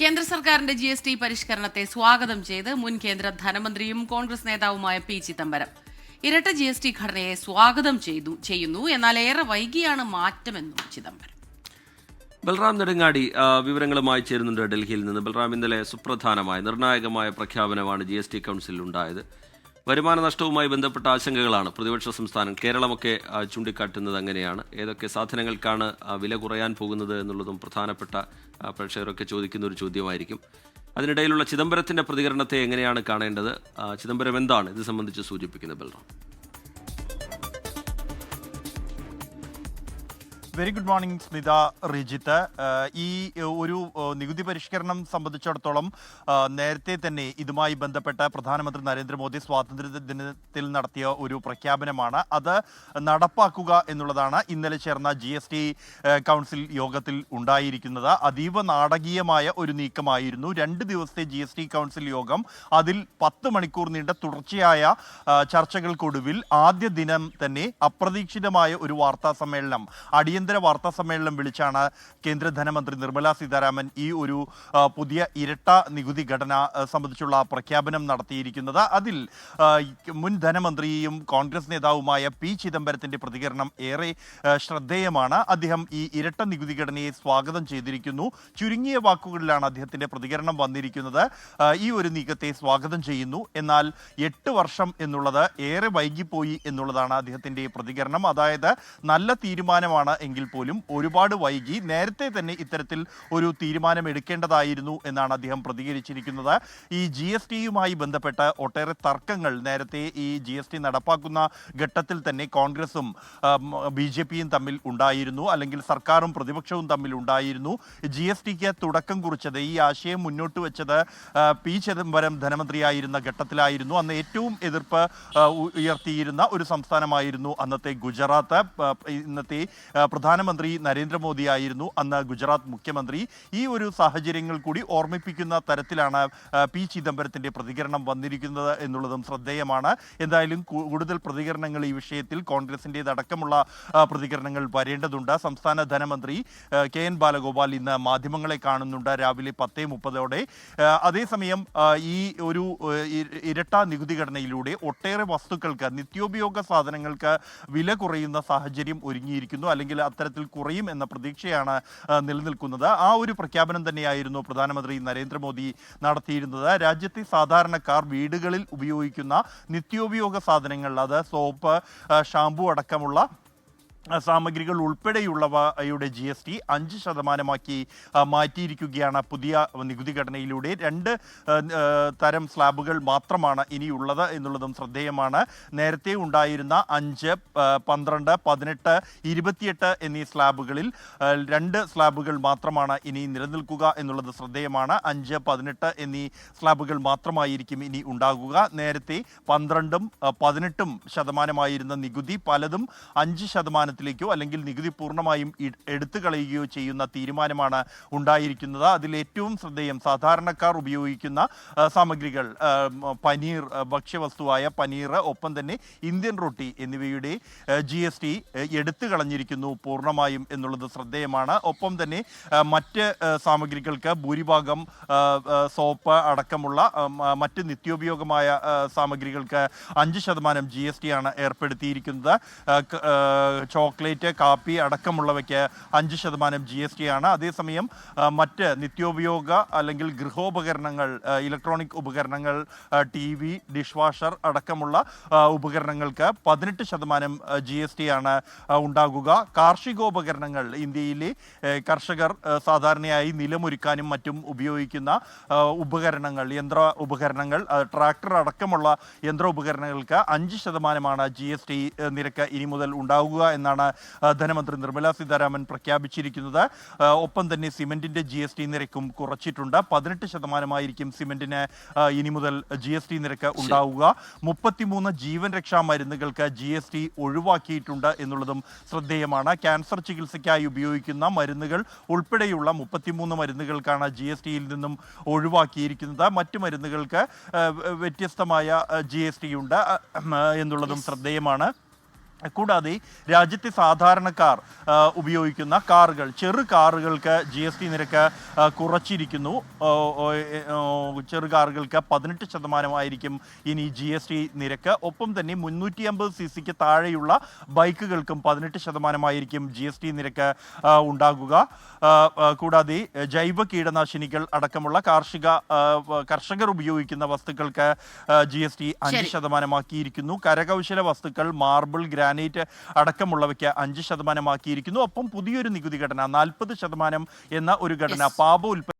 കേന്ദ്ര സർക്കാരിന്റെ G S T പരിഷ്കരണത്തെ സ്വാഗതം ചെയ്ത് മുൻ കേന്ദ്ര ധനമന്ത്രിയും കോൺഗ്രസ് നേതാവുമായ പി ചിദംബരം. ഇരട്ട ജി എസ് ടി ഘടനയെ സ്വാഗതം ചെയ്തു ചെയ്യുന്നു. എന്നാൽ ഏറെ വൈകിയാണ് മാറ്റമെന്നും ചിദംബരം. ബൽറാം നെടുങ്ങാടി വിവരങ്ങളുമായി ചേരുന്നുണ്ട് ഡൽഹിയിൽ നിന്ന്. ബൽറാം ഇന്നലെ സുപ്രധാനമായ നിർണായകമായ പ്രഖ്യാപനമാണ് ജി എസ് ടി കൗൺസിലിൽ ഉണ്ടായത് വരുമാന നഷ്ടവുമായി ബന്ധപ്പെട്ട ആശങ്കകളാണ് പ്രതിപക്ഷ സംസ്ഥാനം. കേരളമൊക്കെ ചൂണ്ടിക്കാട്ടുന്നത് അങ്ങനെയാണ്. ഏതൊക്കെ സാധനങ്ങൾക്കാണ് വില കുറയാൻ പോകുന്നത് എന്നുള്ളതും പ്രധാനപ്പെട്ട പ്രേക്ഷകരൊക്കെ ചോദിക്കുന്ന ഒരു ചോദ്യമായിരിക്കും. അതിനിടയിലുള്ള ചിദംബരത്തിന്റെ പ്രതികരണത്തെ എങ്ങനെയാണ് കാണേണ്ടത്? ചിദംബരം എന്താണ്? ഇത് സംബന്ധിച്ച് സൂചിപ്പിക്കുന്നത് Balram. Very good morning Smitha Rijith. ഈ ഒരു നികുതി പരിഷ്കരണം സംബന്ധിച്ചിടത്തോളം നേരത്തെ തന്നെ ഇതുമായി ബന്ധപ്പെട്ട പ്രധാനമന്ത്രി നരേന്ദ്രമോദി സ്വാതന്ത്ര്യ ദിനത്തിൽ നടത്തിയ ഒരു പ്രഖ്യാപനമാണ്. അത് നടപ്പാക്കുക എന്നുള്ളതാണ് ഇന്നലെ ചേർന്ന ജി എസ് ടി കൗൺസിൽ യോഗത്തിൽ ഉണ്ടായിരിക്കുന്നത്. അതീവ നാടകീയമായ ഒരു നീക്കമായിരുന്നു. രണ്ട് ദിവസത്തെ ജി എസ് ടി കൗൺസിൽ യോഗം അതിൽ പത്ത് മണിക്കൂർ നീണ്ട തുടർച്ചയായ ചർച്ചകൾക്കൊടുവിൽ ആദ്യ ദിനം തന്നെ അപ്രതീക്ഷിതമായ ഒരു വാർത്താ സമ്മേളനം അടിയന്തര വാർത്താ സമ്മേളനം വിളിച്ചാണ് കേന്ദ്ര ധനമന്ത്രി നിർമ്മല സീതാരാമൻ ഈ ഒരു പുതിയ ഇരട്ട നികുതി ഘടന സംബന്ധിച്ചുള്ള പ്രഖ്യാപനം നടത്തിയിരിക്കുന്നത്. അതിൽ മുൻ ധനമന്ത്രിയും കോൺഗ്രസ് നേതാവുമായ പി ചിദംബരത്തിന്റെ പ്രതികരണം ഏറെ ശ്രദ്ധേയമാണ്. അദ്ദേഹം ഈ ഇരട്ട നികുതി ഘടനയെ സ്വാഗതം ചെയ്തിരിക്കുന്നു. ചുരുങ്ങിയ വാക്കുകളിലാണ് അദ്ദേഹത്തിന്റെ പ്രതികരണം വന്നിരിക്കുന്നത്. ഈ ഒരു നീക്കത്തെ സ്വാഗതം ചെയ്യുന്നു. എന്നാൽ എട്ട് വർഷം എന്നുള്ളത് ഏറെ വൈകിപ്പോയി എന്നുള്ളതാണ് അദ്ദേഹത്തിന്റെ പ്രതികരണം. അതായത് നല്ല തീരുമാനമാണ് എങ്കിൽ പോലും ഒരുപാട് വൈകി നേരത്തെ തന്നെ ഇത്തരത്തിൽ ഒരു തീരുമാനം എടുക്കേണ്ടതായിരുന്നു എന്നാണ് അദ്ദേഹം പ്രതികരിച്ചിരിക്കുന്നത്. ഈ ജി എസ് ടിയുമായി ബന്ധപ്പെട്ട ഒട്ടേറെ തർക്കങ്ങൾ നേരത്തെ ഈ ജി എസ് ടി നടപ്പാക്കുന്ന ഘട്ടത്തിൽ തന്നെ കോൺഗ്രസും ബി ജെ പിയും തമ്മിൽ ഉണ്ടായിരുന്നു. അല്ലെങ്കിൽ സർക്കാരും പ്രതിപക്ഷവും തമ്മിൽ ഉണ്ടായിരുന്നു. ജി എസ് ടിക്ക് തുടക്കം കുറിച്ചത് ഈ ആശയം മുന്നോട്ട് വെച്ചത് പി ചിദംബരം ധനമന്ത്രിയായിരുന്ന ഘട്ടത്തിലായിരുന്നു. അന്ന് ഏറ്റവും എതിർപ്പ് ഉയർത്തിയിരുന്ന ഒരു സംസ്ഥാനമായിരുന്നു അന്നത്തെ ഗുജറാത്ത്. ഇന്നത്തെ ആ, പ്രധാനമന്ത്രി നരേന്ദ്രമോദിയായിരുന്നു. അന്ന് ഗുജറാത്ത് മുഖ്യമന്ത്രി. ഈ ഒരു സാഹചര്യങ്ങൾ കൂടി ഓർമ്മിപ്പിക്കുന്ന തരത്തിലാണ് പി ചിദംബരത്തിന്റെ പ്രതികരണം വന്നിരിക്കുന്നത് എന്നുള്ളതും ശ്രദ്ധേയമാണ്. എന്തായാലും കൂടുതൽ പ്രതികരണങ്ങൾ ഈ വിഷയത്തിൽ കോൺഗ്രസിന്റെതടക്കമുള്ള പ്രതികരണങ്ങൾ വരേണ്ടതുണ്ട്. സംസ്ഥാന ധനമന്ത്രി കെ എൻ ബാലഗോപാൽ ഇന്ന് മാധ്യമങ്ങളെ കാണുന്നുണ്ട് രാവിലെ പത്തേ മുപ്പതോടെ. അതേസമയം ഈ ഒരു ഇരട്ട നികുതി ഘടനയിലൂടെ ഒട്ടേറെ വസ്തുക്കൾക്ക് നിത്യോപയോഗ സാധനങ്ങൾക്ക് വില കുറയുന്ന സാഹചര്യം ഒരുങ്ങിയിരിക്കുന്നു. അല്ലെങ്കിൽ അത്തരത്തിൽ കുറയും എന്ന പ്രതീക്ഷയാണ് നിലനിൽക്കുന്നത്. ആ ഒരു പ്രഖ്യാപനം തന്നെയായിരുന്നു പ്രധാനമന്ത്രി നരേന്ദ്രമോദി നടത്തിയിരുന്നത്. രാജ്യത്തെ സാധാരണക്കാർ വീടുകളിൽ ഉപയോഗിക്കുന്ന നിത്യോപയോഗ സാധനങ്ങൾ അത് സോപ്പ് ഷാംപൂ അടക്കമുള്ള സാമഗ്രികൾ ഉൾപ്പെടെയുള്ളവയുടെ ജി എസ് ടി അഞ്ച് ശതമാനമാക്കി മാറ്റിയിരിക്കുകയാണ് പുതിയ നികുതി ഘടനയിലൂടെ. രണ്ട് തരം സ്ലാബുകൾ മാത്രമാണ് ഇനിയുള്ളത് എന്നുള്ളതും ശ്രദ്ധേയമാണ്. നേരത്തെ ഉണ്ടായിരുന്ന അഞ്ച് പന്ത്രണ്ട് പതിനെട്ട് ഇരുപത്തിയെട്ട് എന്നീ സ്ലാബുകളിൽ രണ്ട് സ്ലാബുകൾ മാത്രമാണ് ഇനി നിലനിൽക്കുക എന്നുള്ളത് ശ്രദ്ധേയമാണ്. അഞ്ച് പതിനെട്ട് എന്നീ സ്ലാബുകൾ മാത്രമായിരിക്കും ഇനി ഉണ്ടാകുക. നേരത്തെ പന്ത്രണ്ടും പതിനെട്ടും ശതമാനമായിരുന്ന നികുതി പലതും അഞ്ച് ശതമാനത്തിലേക്കോ അല്ലെങ്കിൽ നികുതി പൂർണമായും എടുത്തു കളയുകയോ ചെയ്യുന്ന തീരുമാനമാണ് ഉണ്ടായിരിക്കുന്നത്. അതിൽ ഏറ്റവും ശ്രദ്ധേയം സാധാരണക്കാർ ഉപയോഗിക്കുന്ന സാമഗ്രികൾ പനീർ ഭക്ഷ്യവസ്തുവായ പനീർ ഒപ്പം തന്നെ ഇന്ത്യൻ റൊട്ടി എന്നിവയുടെ ജി എസ് ടി എടുത്തു കളഞ്ഞിരിക്കുന്നു പൂർണമായും എന്നുള്ളത് ശ്രദ്ധേയമാണ്. ഒപ്പം തന്നെ മറ്റ് സാമഗ്രികൾക്ക് ഭൂരിഭാഗം സോപ്പ് അടക്കമുള്ള മറ്റ് നിത്യോപയോഗമായ സാമഗ്രികൾക്ക് അഞ്ച് ശതമാനം ജി എസ് ടി ആണ് ഏർപ്പെടുത്തിയിരിക്കുന്നത്. ആ, ചോക്ലേറ്റ് കാപ്പി അടക്കമുള്ളവയ്ക്ക് അഞ്ച് ശതമാനം ജി എസ് ടി ആണ്. അതേസമയം മറ്റ് നിത്യോപയോഗ അല്ലെങ്കിൽ ഗൃഹോപകരണങ്ങൾ ഇലക്ട്രോണിക് ഉപകരണങ്ങൾ ടി വി ഡിഷ് വാഷർ അടക്കമുള്ള ഉപകരണങ്ങൾക്ക് പതിനെട്ട് ശതമാനം ജി എസ് ടി ആണ് ഉണ്ടാകുക. കാർഷികോപകരണങ്ങൾ ഇന്ത്യയിലെ കർഷകർ സാധാരണയായി നിലമൊരുക്കാനും മറ്റും ഉപയോഗിക്കുന്ന ഉപകരണങ്ങൾ യന്ത്ര ഉപകരണങ്ങൾ ട്രാക്ടർ അടക്കമുള്ള യന്ത്ര ഉപകരണങ്ങൾക്ക് അഞ്ച് ശതമാനമാണ് ജി എസ് ടി നിരക്ക് ഇനി മുതൽ ഉണ്ടാകുക എന്നാണ് ആ, ധനമന്ത്രി നിർമ്മലാ സീതാരാമൻ പ്രഖ്യാപിച്ചിരിക്കുന്നത്. ഒപ്പം തന്നെ സിമെന്റിന്റെ ജി എസ് ടി നിരക്കും കുറച്ചിട്ടുണ്ട്. പതിനെട്ട് ശതമാനമായിരിക്കും സിമെന്റിന് ഇനി മുതൽ ജി എസ് ടി നിരക്ക് ഉണ്ടാവുക. മുപ്പത്തിമൂന്ന് ജീവൻ രക്ഷാ മരുന്നുകൾക്ക് ജി എസ് ടി ഒഴിവാക്കിയിട്ടുണ്ട് എന്നുള്ളതും ശ്രദ്ധേയമാണ്. ക്യാൻസർ ചികിത്സയ്ക്കായി ഉപയോഗിക്കുന്ന മരുന്നുകൾ ഉൾപ്പെടെയുള്ള മുപ്പത്തിമൂന്ന് മരുന്നുകൾക്കാണ് ജി എസ് ടിയിൽ നിന്നും ഒഴിവാക്കിയിരിക്കുന്നത്. മറ്റു മരുന്നുകൾക്ക് വ്യത്യസ്തമായ ജി എസ് ടി ഉണ്ട് എന്നുള്ളതും ശ്രദ്ധേയമാണ്. കൂടാതെ രാജ്യത്തെ സാധാരണക്കാർ ഉപയോഗിക്കുന്ന കാറുകൾ ചെറു കാറുകൾക്ക് ജി എസ് ടി നിരക്ക് കുറച്ചിരിക്കുന്നു. ചെറു കാറുകൾക്ക് പതിനെട്ട് ശതമാനമായിരിക്കും ഇനി ജി എസ് ടി നിരക്ക്. ഒപ്പം തന്നെ മുന്നൂറ്റി അമ്പത് സി സിക്ക് താഴെയുള്ള ബൈക്കുകൾക്കും പതിനെട്ട് ശതമാനമായിരിക്കും ജി എസ് ടി നിരക്ക് ഉണ്ടാകുക. കൂടാതെ ജൈവ കീടനാശിനികൾ അടക്കമുള്ള കാർഷിക കർഷകർ ഉപയോഗിക്കുന്ന വസ്തുക്കൾക്ക് ജി എസ് ടി അഞ്ച് ശതമാനമാക്കിയിരിക്കുന്നു. കരകൗശല വസ്തുക്കൾ മാർബിൾ ഗ്രാനൈറ്റ് അടക്കമുള്ളവയ്ക്ക് അഞ്ച് ശതമാനമാക്കിയിരിക്കുന്നു ഒപ്പം പുതിയൊരു നികുതി ഘടന നാൽപ്പത് ശതമാനം എന്ന ഒരു ഘടന. പാപ ഉൽപ്പന്ന